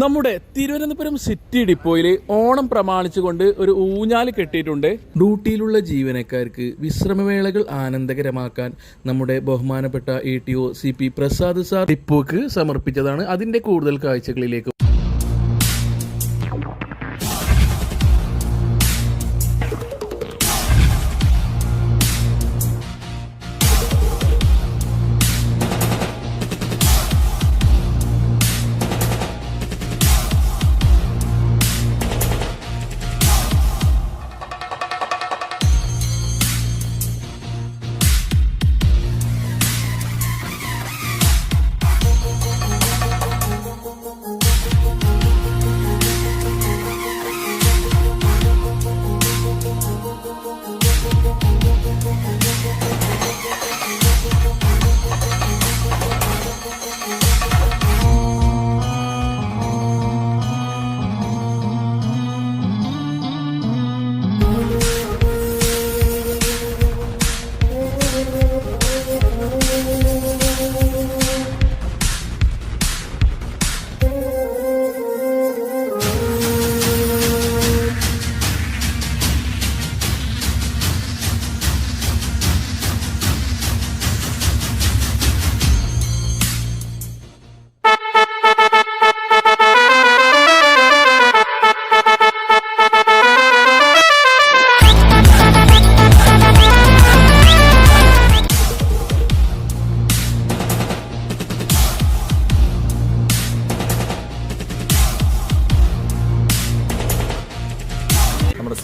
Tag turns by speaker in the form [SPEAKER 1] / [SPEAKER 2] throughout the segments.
[SPEAKER 1] നമ്മുടെ തിരുവനന്തപുരം സിറ്റി ഡിപ്പോയിൽ ഓണം പ്രമാണിച്ചുകൊണ്ട് ഒരു ഊഞ്ഞാൽ കെട്ടിയിട്ടുണ്ട്. ഡ്യൂട്ടിയിലുള്ള ജീവനക്കാർക്ക് വിശ്രമവേളകൾ ആനന്ദകരമാക്കാൻ നമ്മുടെ ബഹുമാനപ്പെട്ട A T O C P Prasad sir ഡിപ്പോക്ക് സമർപ്പിച്ചതാണ് അതിന്റെ കൂടുതൽ കാഴ്ചകളിലേക്ക്.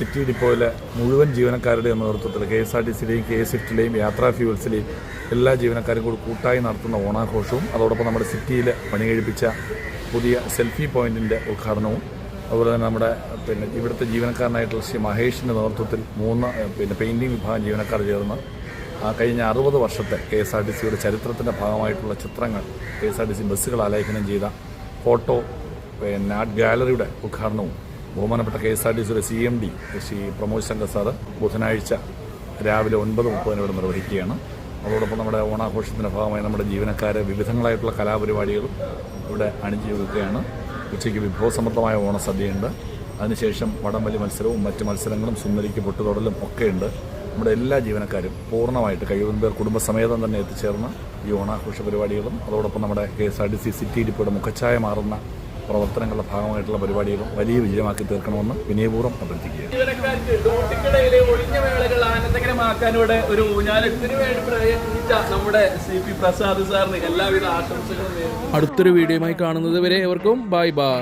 [SPEAKER 2] സിറ്റി ഡിപ്പോയിലെ മുഴുവൻ ജീവനക്കാരുടെയും നേതൃത്വത്തിൽ കെ എസ് ആർ ടി സിയുടെയും കെ എസ് എഫിലെയും യാത്രാ ഫ്യൂവൽസിലെയും എല്ലാ ജീവനക്കാരും കൂടി കൂട്ടായി നടത്തുന്ന ഓണാഘോഷവും അതോടൊപ്പം നമ്മുടെ സിറ്റിയിൽ പണി കഴിപ്പിച്ച പുതിയ സെൽഫി പോയിന്റിന്റെ ഉദ്ഘാടനവും അതുപോലെ തന്നെ നമ്മുടെ പിന്നെ ഇവിടുത്തെ ജീവനക്കാരനായിട്ടുള്ള ശ്രീ മഹേഷിന്റെ നേതൃത്വത്തിൽ മൂന്ന് പിന്നെ പെയിന്റിംഗ് വിഭാഗം ജീവനക്കാർ ചേർന്ന് ആ കഴിഞ്ഞ അറുപത് വർഷത്തെ കെ എസ് ആർ ടി സിയുടെ ചരിത്രത്തിന്റെ ഭാഗമായിട്ടുള്ള ചിത്രങ്ങൾ K S R T C ബസ്സുകൾ ആലേഖനം ചെയ്ത ഫോട്ടോ പിന്നെ ആർട്ട് ഗാലറിയുടെ ഉദ്ഘാടനവും ബഹുമാനപ്പെട്ട കെ എസ് ആർ ടി സിയുടെ C M D Shri Pramod Shankar sir ബുധനാഴ്ച രാവിലെ ഒൻപത് മുപ്പതിന് ഇവിടെ നിർവഹിക്കുകയാണ്. അതോടൊപ്പം നമ്മുടെ ഓണാഘോഷത്തിന്റെ ഭാഗമായി നമ്മുടെ ജീവനക്കാരെ വിവിധങ്ങളായിട്ടുള്ള കലാപരിപാടികളും ഇവിടെ അണിഞ്ഞൊരുക്കുകയാണ് ഉച്ചയ്ക്ക് വിഭവസമൃദ്ധമായ ഓണസദ്യയുണ്ട്. അതിനുശേഷം വടംവലി മത്സരവും മറ്റ് മത്സരങ്ങളും സുന്ദരിക്ക് പൊട്ടുതൊടലും ഒക്കെയുണ്ട്. നമ്മുടെ എല്ലാ ജീവനക്കാരും പൂർണമായിട്ട് കഴിയുന്ന പേർ കുടുംബസമേതം തന്നെ എത്തിച്ചേർന്ന് ഈ ഓണാഘോഷ പരിപാടികളും അതോടൊപ്പം നമ്മുടെ K S R T C city ഡിപ്പോയുടെ മുഖച്ഛായ മാറുന്ന പ്രവർത്തനങ്ങളുടെ ഭാഗമായിട്ടുള്ള പരിപാടികളും വലിയ വിജയമാക്കി തീർക്കണമെന്ന് വിനയപൂർവം അഭ്യർത്ഥിക്കുക
[SPEAKER 1] ഒഴിഞ്ഞ വേളകൾ ആനന്ദകരമാക്കാൻ ഒരു ഊഞ്ഞാലത്തിന് വേണ്ടി പ്രയത്നിച്ച നമ്മുടെ സി പി പ്രസാദ് സാറിന് എല്ലാവിധ ആശംസകളും നേരുന്നു. അടുത്തൊരു വീഡിയോയുമായി കാണുന്നത് വരെ എവർക്കും ബൈ ബൈ.